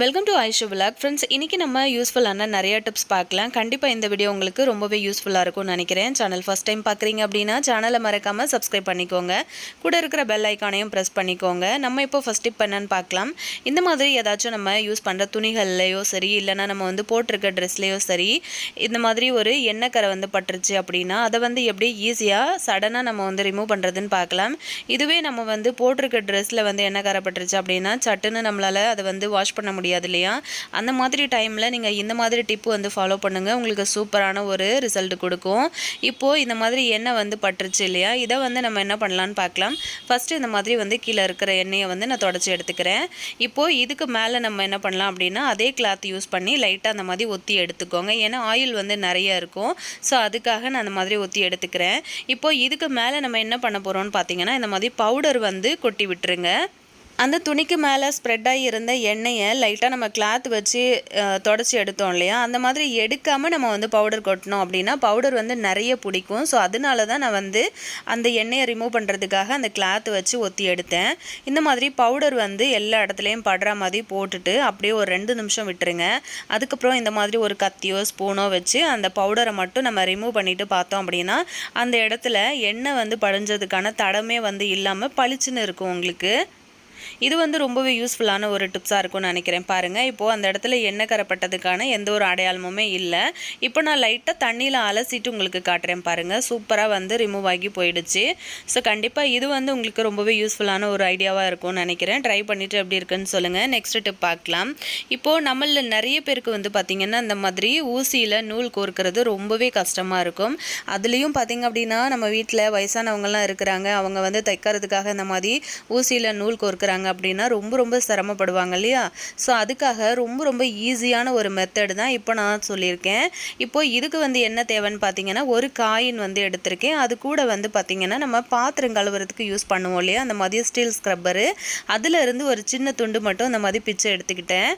Welcome to ஐஷோ vlog friends இன்றைக்கி நம்ம யூஸ்ஃபுல்லான நிறைய டிப்ஸ் பார்க்கலாம். கண்டிப்பாக இந்த வீடியோ உங்களுக்கு ரொம்பவே யூஸ்ஃபுல்லாக இருக்கும்னு நினைக்கிறேன். சேனல் ஃபஸ்ட் டைம் பார்க்குறீங்க அப்படின்னா சேனலை மறக்காமல் சப்ஸ்கிரைப் பண்ணிக்கோங்க. கூட இருக்கிற பெல் ஐக்கானையும் ப்ரெஸ் பண்ணிக்கோங்க. நம்ம இப்போ ஃபஸ்ட் டிப் என்னன்னு பார்க்கலாம். இந்த மாதிரி ஏதாச்சும் நம்ம யூஸ் பண்ணுற துணிகள்லையோ சரி இல்லைனா நம்ம வந்து போட்டிருக்க ட்ரெஸ்லேயோ சரி இந்த மாதிரி ஒரு எண்ணெய் கரை வந்து பட்டுருச்சு அப்படின்னா அதை வந்து எப்படி ஈஸியாக சடனாக நம்ம வந்து ரிமூவ் பண்ணுறதுன்னு பார்க்கலாம். இதுவே நம்ம வந்து போட்டிருக்க ட்ரெஸ்ஸில் வந்து எண்ணெய்க்கரை பட்டுருச்சு அப்படின்னா சட்டுன்னு நம்மளால் அதை வந்து வாஷ் பண்ண முடியாது இல்லையா? அந்த மாதிரி டைமில் நீங்கள் இந்த மாதிரி டிப்பு வந்து ஃபாலோ பண்ணுங்கள் உங்களுக்கு சூப்பரான ஒரு ரிசல்ட் கொடுக்கும். இப்போது இந்த மாதிரி எண்ணெய் வந்து பட்டுருச்சு இல்லையா? இதை வந்து நம்ம என்ன பண்ணலான்னு பார்க்கலாம். ஃபஸ்ட்டு இந்த மாதிரி வந்து கீழே இருக்கிற எண்ணெயை வந்து நான் தொடச்சி எடுத்துக்கிறேன். இப்போது இதுக்கு மேலே நம்ம என்ன பண்ணலாம் அப்படின்னா அதே கிளாத் யூஸ் பண்ணி லைட்டாக அந்த மாதிரி ஒத்தி எடுத்துக்கோங்க. ஏன்னா ஆயில் வந்து நிறைய இருக்கும். ஸோ அதுக்காக நான் அந்த மாதிரி ஒத்தி எடுத்துக்கிறேன். இப்போது இதுக்கு மேலே நம்ம என்ன பண்ண போகிறோம்னு பார்த்தீங்கன்னா இந்த மாதிரி பவுடர் வந்து கொட்டி விட்டுருங்க. அந்த துணிக்கு மேலே ஸ்ப்ரெட் ஆகி இருந்த எண்ணெயை லைட்டாக நம்ம கிளாத் வச்சு தொடச்சி எடுத்தோம் இல்லையா? அந்த மாதிரி எடுக்காமல் நம்ம வந்து பவுடர் கொட்டினோம் அப்படின்னா பவுடர் வந்து நிறைய பிடிக்கும். ஸோ அதனால தான் நான் வந்து அந்த எண்ணெயை ரிமூவ் பண்ணுறதுக்காக அந்த கிளாத் வச்சு ஒத்தி எடுத்தேன். இந்த மாதிரி பவுடர் வந்து எல்லா இடத்துலையும் படுற மாதிரி போட்டுட்டு அப்படியே ஒரு ரெண்டு நிமிஷம் விட்டுருங்க. அதுக்கப்புறம் இந்த மாதிரி ஒரு கத்தியோ ஸ்பூனோ வச்சு அந்த பவுடரை மட்டும் நம்ம ரிமூவ் பண்ணிவிட்டு பார்த்தோம் அப்படின்னா அந்த இடத்துல எண்ணெய் வந்து படிஞ்சதுக்கான தடமே வந்து இல்லாமல் பளிச்சுன்னு இருக்கும் உங்களுக்கு. இது வந்து ரொம்பவே யூஸ்ஃபுல்லான ஒரு டிப்ஸாக இருக்கும்னு நினைக்கிறேன். பாருங்கள் இப்போது அந்த இடத்துல எண்ணெய் கரப்பட்டதுக்கான எந்த ஒரு அடையாளமுமே இல்லை. இப்போ நான் லைட்டாக தண்ணியில் அலசிட்டு உங்களுக்கு காட்டுறேன் பாருங்கள் சூப்பராக வந்து ரிமூவ் ஆகி போயிடுச்சு. ஸோ கண்டிப்பாக இது வந்து உங்களுக்கு ரொம்பவே யூஸ்ஃபுல்லான ஒரு ஐடியாவாக இருக்கும்னு நினைக்கிறேன். ட்ரை பண்ணிவிட்டு எப்படி இருக்குன்னு சொல்லுங்கள் நெக்ஸ்ட் டிப் பார்க்கலாம். இப்போது நம்மளில் நிறைய பேருக்கு வந்து பார்த்திங்கன்னா இந்த மாதிரி ஊசியில் நூல் கோர்க்கிறது ரொம்பவே கஷ்டமாக இருக்கும். அதுலேயும் பார்த்திங்க அப்படின்னா நம்ம வீட்டில் வயசானவங்கலாம் இருக்கிறாங்க. அவங்க வந்து தைக்கிறதுக்காக இந்த மாதிரி ஊசியில் நூல் கோர்க்குறாங்க. அப்படின்னா ரொம்ப ரொம்ப சிரமப்படுவாங்க இல்லையா? ஸோ அதுக்காக ரொம்ப ரொம்ப ஈஸியான ஒரு மெத்தடு தான் இப்போ நான் சொல்லியிருக்கேன். இப்போ இதுக்கு வந்து என்ன தேவைன்னு பார்த்தீங்கன்னா ஒரு காயின் வந்து எடுத்திருக்கேன். அது கூட வந்து பார்த்திங்கன்னா நம்ம பாத்திரம் கழுவுறதுக்கு யூஸ் பண்ணுவோம் இல்லையா? அந்த மாதிரி ஸ்டீல் ஸ்க்ரப்பரு அதில் இருந்து ஒரு சின்ன துண்டு மட்டும் இந்த மாதிரி பிச்சை எடுத்துக்கிட்டேன்.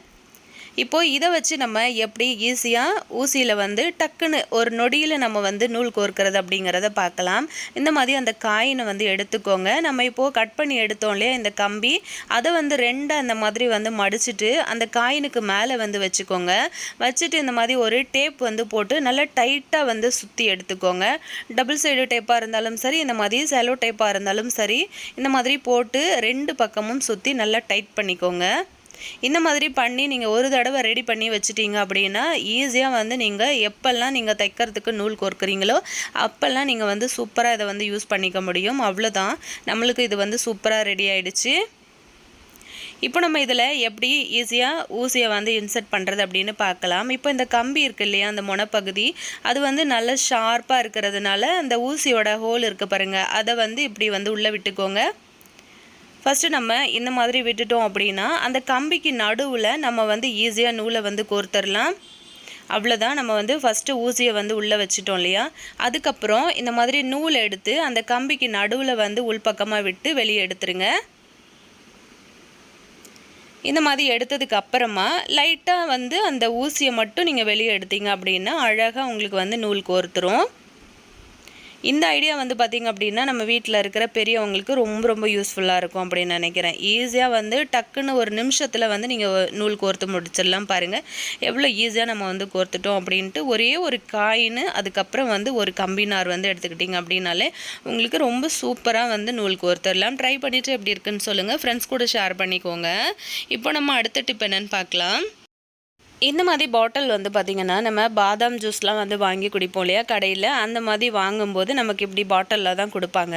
இப்போது இதை வச்சு நம்ம எப்படி ஈஸியாக ஊசியில் வந்து டக்குன்னு ஒரு நொடியில் நம்ம வந்து நூல் கோர்க்கிறது அப்படிங்கிறத பார்க்கலாம். இந்த மாதிரி அந்த காயினை வந்து எடுத்துக்கோங்க. நம்ம இப்போது கட் பண்ணி எடுத்தோம் இல்லையா இந்த கம்பி. அதை வந்து ரெண்டாக அந்த மாதிரி வந்து மடிச்சுட்டு அந்த காயினுக்கு மேலே வந்து வச்சுக்கோங்க. வச்சுட்டு இந்த மாதிரி ஒரு டேப் வந்து போட்டு நல்லா டைட்டாக வந்து சுற்றி எடுத்துக்கோங்க. டபுள் சைடு டேப்பாக இருந்தாலும் சரி இந்த மாதிரி செலோ டேப்பாக இருந்தாலும் சரி இந்த மாதிரி போட்டு ரெண்டு பக்கமும் சுற்றி நல்லா டைட் பண்ணிக்கோங்க. இந்த மாதிரி பண்ணி நீங்கள் ஒரு தடவை ரெடி பண்ணி வச்சுட்டீங்க அப்படின்னா ஈஸியாக வந்து நீங்கள் எப்போல்லாம் நீங்கள் தைக்கிறதுக்கு நூல் கோர்க்குறீங்களோ அப்போல்லாம் நீங்கள் வந்து சூப்பராக இதை வந்து யூஸ் பண்ணிக்க முடியும். அவ்வளோதான் நம்மளுக்கு இது வந்து சூப்பராக ரெடி ஆகிடுச்சு இப்போ நம்ம இதில் எப்படி ஈஸியாக ஊசியை வந்து இன்சர்ட் பண்ணுறது அப்படின்னு பார்க்கலாம். இப்போ இந்த கம்பி இருக்குது இல்லையா அந்த முனப்பகுதி அது வந்து நல்ல ஷார்ப்பாக இருக்கிறதுனால அந்த ஊசியோட ஹோல் இருக்குது பாருங்கள் அதை வந்து இப்படி வந்து உள்ளே விட்டுக்கோங்க. ஃபஸ்ட்டு நம்ம இந்த மாதிரி விட்டுட்டோம் அப்படின்னா அந்த கம்பிக்கு நடுவில் நம்ம வந்து ஈஸியாக நூலை வந்து கோர்த்துடலாம் அவ்வளோதான் நம்ம வந்து ஃபஸ்ட்டு ஊசியை வந்து உள்ளே வச்சுட்டோம் இல்லையா? அதுக்கப்புறம் இந்த மாதிரி நூல் எடுத்து அந்த கம்பிக்கு நடுவில் வந்து உள்பக்கமாக விட்டு வெளியே எடுத்துருங்க. இந்த மாதிரி எடுத்ததுக்கு அப்புறமா லைட்டாக வந்து அந்த ஊசியை மட்டும் நீங்கள் வெளியே எடுத்தீங்க அப்படின்னா அழகாக உங்களுக்கு வந்து நூல் கோர்த்துரும். இந்த ஐடியா வந்து பார்த்திங்க அப்படின்னா நம்ம வீட்டில் இருக்கிற பெரியவங்களுக்கு ரொம்ப ரொம்ப யூஸ்ஃபுல்லாக இருக்கும் அப்படின்னு நினைக்கிறேன். ஈஸியாக வந்து டக்குன்னு ஒரு நிமிஷத்தில் வந்து நீங்கள் நூல் கோர்த்து முடிச்சிடலாம் பாருங்கள் எவ்வளோ ஈஸியாக நம்ம வந்து கோர்த்துட்டோம் அப்படின்ட்டு ஒரே ஒரு காயின் அதுக்கப்புறம் வந்து ஒரு கம்பினார் வந்து எடுத்துக்கிட்டிங்க அப்படின்னாலே உங்களுக்கு ரொம்ப சூப்பராக வந்து நூல் கோர்த்துடலாம். ட்ரை பண்ணிவிட்டு எப்படி இருக்குன்னு சொல்லுங்கள் ஃப்ரெண்ட்ஸ் கூட ஷேர் பண்ணிக்கோங்க. இப்போ நம்ம அடுத்த டிப் என்னென்னு பார்க்கலாம். இந்த மாதிரி பாட்டில் வந்து பார்த்திங்கன்னா நம்ம பாதாம் ஜூஸ்லாம் வந்து வாங்கி குடிப்போம் இல்லையா கடையில். அந்த மாதிரி வாங்கும்போது நமக்கு இப்படி பாட்டிலில் தான் கொடுப்பாங்க.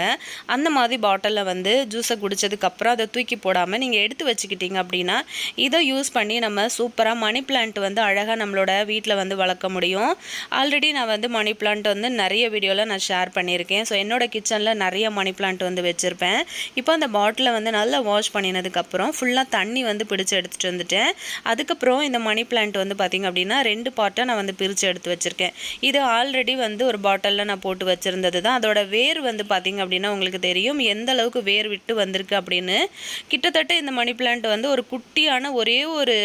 அந்த மாதிரி பாட்டிலில் வந்து ஜூஸை குடித்ததுக்கப்புறம் அதை தூக்கி போடாமல் நீங்கள் எடுத்து வச்சுக்கிட்டீங்க அப்படின்னா இதை யூஸ் பண்ணி நம்ம சூப்பராக மணி பிளான்ட் வந்து அழகாக நம்மளோட வீட்டில் வந்து வளர்க்க முடியும். ஆல்ரெடி நான் வந்து மணி பிளான்ட் வந்து நிறைய வீடியோவில் நான் ஷேர் பண்ணியிருக்கேன். ஸோ என்னோடய கிச்சனில் நிறைய மணி பிளான்ட் வந்து வச்சுருப்பேன். இப்போ அந்த பாட்டிலை வந்து நல்லா வாஷ் பண்ணினதுக்கப்புறம் ஃபுல்லாக தண்ணி வந்து பிடிச்சி எடுத்துகிட்டு வந்துட்டேன். அதுக்கப்புறம் இந்த மணி பிளான்ட் பிளான்ட் வந்து பார்த்திங்க அப்படின்னா ரெண்டு பாட்டாக நான் வந்து பிரித்து எடுத்து வச்சுருக்கேன். இது ஆல்ரெடி வந்து ஒரு பாட்டிலில் நான் போட்டு வச்சுருந்தது தான். அதோட வேர் வந்து பார்த்திங்க அப்படின்னா உங்களுக்கு தெரியும். எந்த அளவுக்கு வேர் விட்டு வந்திருக்கு அப்படின்னு. கிட்டத்தட்ட இந்த மணி பிளான்ட் வந்து ஒரு குட்டியான ஒரே ஒரு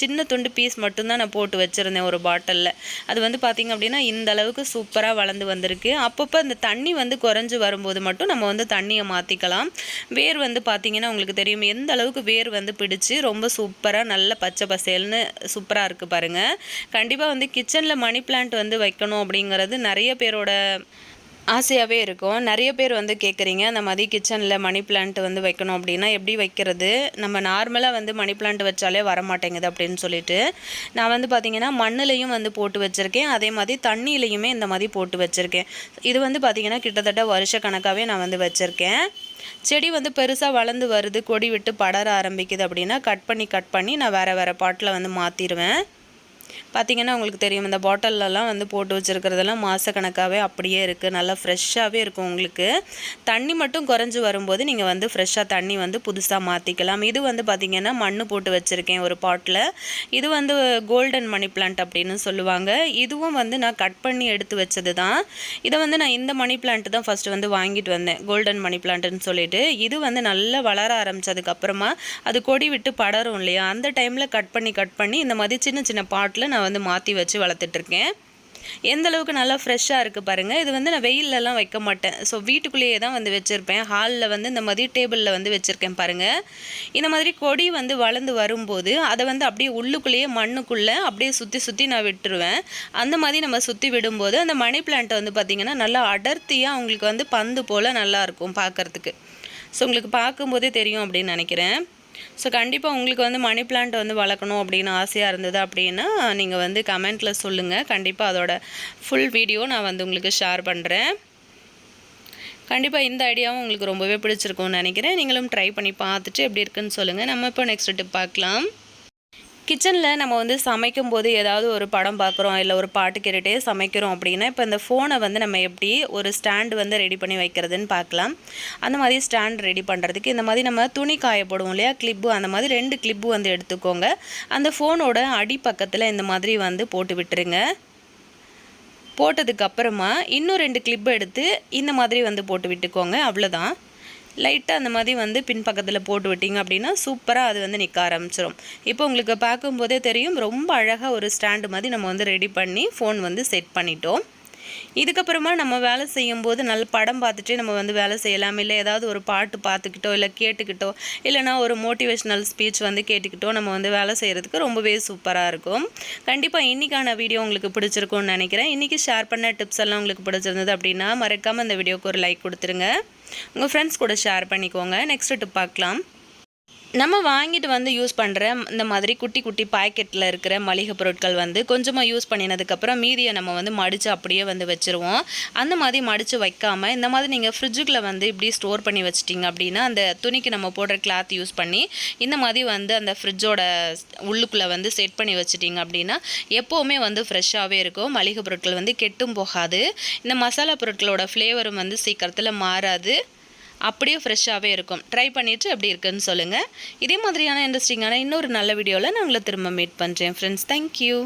சின்ன துண்டு பீஸ் மட்டும்தான் நான் போட்டு வச்சுருந்தேன் ஒரு பாட்டிலில் அது வந்து பார்த்திங்க அப்படின்னா இந்த அளவுக்கு சூப்பராக வளர்ந்து வந்திருக்கு. அப்பப்போ இந்த தண்ணி வந்து குறைஞ்சி வரும்போது மட்டும் நம்ம வந்து தண்ணியை மாற்றிக்கலாம் வேர் வந்து பார்த்திங்கன்னா உங்களுக்கு தெரியும். எந்த அளவுக்கு வேர் வந்து பிடிச்சி ரொம்ப சூப்பராக நல்ல பச்சை பசேல்னு சூப்பராக இருக்குது பாருங்கள் கண்டிப்பாக வந்து கிச்சனில் மணி பிளான்ட் வந்து வைக்கணும் அப்படிங்கிறது நிறைய பேரோட ஆசையாகவே இருக்கும். நிறைய பேர் வந்து கேட்குறீங்க அந்த மாதிரி கிச்சனில் மணி பிளான்ட் வந்து வைக்கணும் அப்படின்னா எப்படி வைக்கிறது? நம்ம நார்மலாக வந்து மணி பிளான்ட் வச்சாலே வர மாட்டேங்குது அப்படின்னு சொல்லிட்டு. நான் வந்து பார்த்திங்கன்னா மண்ணிலையும் வந்து போட்டு வச்சுருக்கேன். அதே மாதிரி தண்ணியிலையுமே இந்த மாதிரி போட்டு வச்சுருக்கேன். இது வந்து பார்த்திங்கன்னா கிட்டத்தட்ட வருஷ கணக்காகவே நான் வந்து வச்சுருக்கேன். செடி வந்து பெருசாக வளர்ந்து வருது கொடி விட்டு படர ஆரம்பிக்குது அப்படின்னா கட் பண்ணி கட் பண்ணி நான் வேறு வேறு பாட்டில் வந்து மாற்றிடுவேன் பார்த்திங்கன்னா உங்களுக்கு தெரியும் இந்த பாட்டிலெலாம் வந்து போட்டு வச்சுருக்கிறதெல்லாம் மாதக்கணக்காகவே அப்படியே இருக்குது நல்லா ஃப்ரெஷ்ஷாகவே இருக்கும் உங்களுக்கு. தண்ணி மட்டும் குறைஞ்சி வரும்போது நீங்கள் வந்து ஃப்ரெஷ்ஷாக தண்ணி வந்து புதுசாக மாற்றிக்கலாம் இது வந்து பார்த்திங்கன்னா மண் போட்டு வச்சுருக்கேன் ஒரு பாட்டில். இது வந்து கோல்டன் மணி பிளான்ட் அப்படின்னு சொல்லுவாங்க. இதுவும் வந்து நான் கட் பண்ணி எடுத்து வச்சது தான் இதை வந்து நான் இந்த மணி பிளான்ட் தான் ஃபஸ்ட்டு வந்து வாங்கிட்டு வந்தேன். கோல்டன் மணி பிளான்ட்டுன்னு சொல்லிட்டு. இது வந்து நல்லா வளர ஆரம்பித்ததுக்கப்புறமா அது கொடி விட்டு படரும் இல்லையா? அந்த டைமில் கட் பண்ணி கட் பண்ணி இந்த மாதிரி சின்ன சின்ன பாட்டில் நான் வந்து மாற்றி வச்சு வளர்த்துட்ருக்கேன். எந்த அளவுக்கு நல்லா ஃப்ரெஷ்ஷாக இருக்குது பாருங்கள் இது வந்து நான் வெயிலெலாம் வைக்க மாட்டேன். ஸோ வீட்டுக்குள்ளேயே தான் வந்து வச்சுருப்பேன். ஹாலில் வந்து இந்த மாதிரி டேபிளில் வந்து வச்சுருக்கேன் பாருங்கள் இந்த மாதிரி கொடி வந்து வளர்ந்து வரும்போது அதை வந்து அப்படியே உள்ளுக்குள்ளேயே மண்ணுக்குள்ளே அப்படியே சுற்றி சுற்றி நான் விட்டுருவேன். அந்த மாதிரி நம்ம சுற்றி விடும்போது அந்த மணி பிளான்ட்டை வந்து பார்த்திங்கன்னா நல்லா அடர்த்தியாக உங்களுக்கு வந்து பந்து போல் நல்லாயிருக்கும் பார்க்குறதுக்கு ஸோ உங்களுக்கு பார்க்கும்போதே தெரியும் அப்படின்னு நினைக்கிறேன். ஸோ கண்டிப்பாக உங்களுக்கு வந்து மணி பிளான்ட் வந்து வளர்க்கணும் அப்படின்னு ஆசையாக இருந்தது அப்படின்னா நீங்கள் வந்து கமெண்ட்டில் சொல்லுங்கள் கண்டிப்பாக அதோட ஃபுல் வீடியோ நான் வந்து உங்களுக்கு ஷேர் பண்ணுறேன் கண்டிப்பாக இந்த ஐடியாவும் உங்களுக்கு ரொம்பவே பிடிச்சிருக்கும்னு நினைக்கிறேன். நீங்களும் ட்ரை பண்ணி பார்த்துட்டு எப்படி இருக்குன்னு சொல்லுங்கள் நம்ம இப்போ நெக்ஸ்ட் டிப் பார்க்கலாம். கிச்சனில் நம்ம வந்து சமைக்கும் போது ஏதாவது ஒரு படம் பார்க்குறோம் இல்லை ஒரு பாட்டு கேட்டுகிட்டே சமைக்கிறோம் அப்படின்னா இப்போ இந்த ஃபோனை வந்து நம்ம எப்படி ஒரு ஸ்டாண்டு வந்து ரெடி பண்ணி வைக்கிறதுன்னு பார்க்கலாம். அந்த மாதிரி ஸ்டாண்ட் ரெடி பண்ணுறதுக்கு இந்த மாதிரி நம்ம துணி காயப்படுவோம் இல்லையா? கிளிப்பு அந்த மாதிரி ரெண்டு கிளிப்பு வந்து எடுத்துக்கோங்க. அந்த ஃபோனோட அடி பக்கத்தில் இந்த மாதிரி வந்து போட்டு விட்டுருங்க. போட்டதுக்கப்புறமா இன்னும் ரெண்டு கிளிப்பு எடுத்து இந்த மாதிரி வந்து போட்டு விட்டுக்கோங்க. அவ்வளோதான் லைட்டாக அந்த மாதிரி வந்து பின்பக்கத்தில் போட்டு விட்டிங்க அப்படின்னா சூப்பராக அது வந்து நிற்க ஆரம்பிச்சிடும் இப்போ உங்களுக்கு பார்க்கும்போதே தெரியும் ரொம்ப அழகாக ஒரு ஸ்டாண்டு மாதிரி நம்ம வந்து ரெடி பண்ணி ஃபோன் வந்து செட் பண்ணிட்டோம். இதுக்கப்புறமா நம்ம வேலை செய்யும்போது நல்ல படம் பார்த்துட்டே நம்ம வந்து வேலை செய்யலாம். இல்லை ஏதாவது ஒரு பாட்டு பார்த்துக்கிட்டோ இல்லை கேட்டுக்கிட்டோ இல்லைனா ஒரு மோட்டிவேஷ்னல் ஸ்பீச் வந்து கேட்டுக்கிட்டோ நம்ம வந்து வேலை செய்கிறதுக்கு ரொம்பவே சூப்பராக இருக்கும். கண்டிப்பாக இன்றைக்கான வீடியோ உங்களுக்கு பிடிச்சிருக்கும்னு நினைக்கிறேன். இன்றைக்கி ஷேர் பண்ண டிப்ஸ் எல்லாம் உங்களுக்கு பிடிச்சிருந்தது அப்படின்னா மறக்காமல் இந்த வீடியோக்கு ஒரு லைக் கொடுத்துருங்க. உங்கள் ஃப்ரெண்ட்ஸ் கூட ஷேர் பண்ணிக்கோங்க. நெக்ஸ்ட் டிப் பார்க்கலாம். நம்ம வாங்கிட்டு வந்து யூஸ் பண்ணுற இந்த மாதிரி குட்டி குட்டி பாக்கெட்டில் இருக்கிற மளிகை பொருட்கள் வந்து கொஞ்சமாக யூஸ் பண்ணினதுக்கப்புறம் மீதியை நம்ம வந்து மடித்து அப்படியே வந்து வச்சுருவோம். அந்த மாதிரி மடித்து வைக்காமல் இந்த மாதிரி நீங்கள் ஃப்ரிட்ஜுக்குள்ளே வந்து இப்படி ஸ்டோர் பண்ணி வச்சிட்டிங்க அப்படின்னா அந்த துணிக்கு நம்ம போடுற கிளாத் யூஸ் பண்ணி இந்த மாதிரி வந்து அந்த ஃப்ரிட்ஜோட உள்ளுக்குள்ளே வந்து செட் பண்ணி வச்சிட்டிங்க அப்படின்னா எப்போவுமே வந்து ஃப்ரெஷ்ஷாகவே இருக்கும். மளிகை பொருட்கள் வந்து கெட்டும் போகாது. இந்த மசாலா பொருட்களோட ஃப்ளேவரும் வந்து சீக்கிரத்தில் மாறாது. அப்படியே ஃப்ரெஷ்ஷாகவே இருக்கும். ட்ரை பண்ணிவிட்டு எப்படி இருக்குன்னு சொல்லுங்கள் இதே மாதிரியான இன்ட்ரெஸ்டிங்கான இன்னொரு நல்ல வீடியோவில் நான் உங்களை திரும்ப மீட் பண்ணுறேன் ஃப்ரெண்ட்ஸ் தேங்க்யூ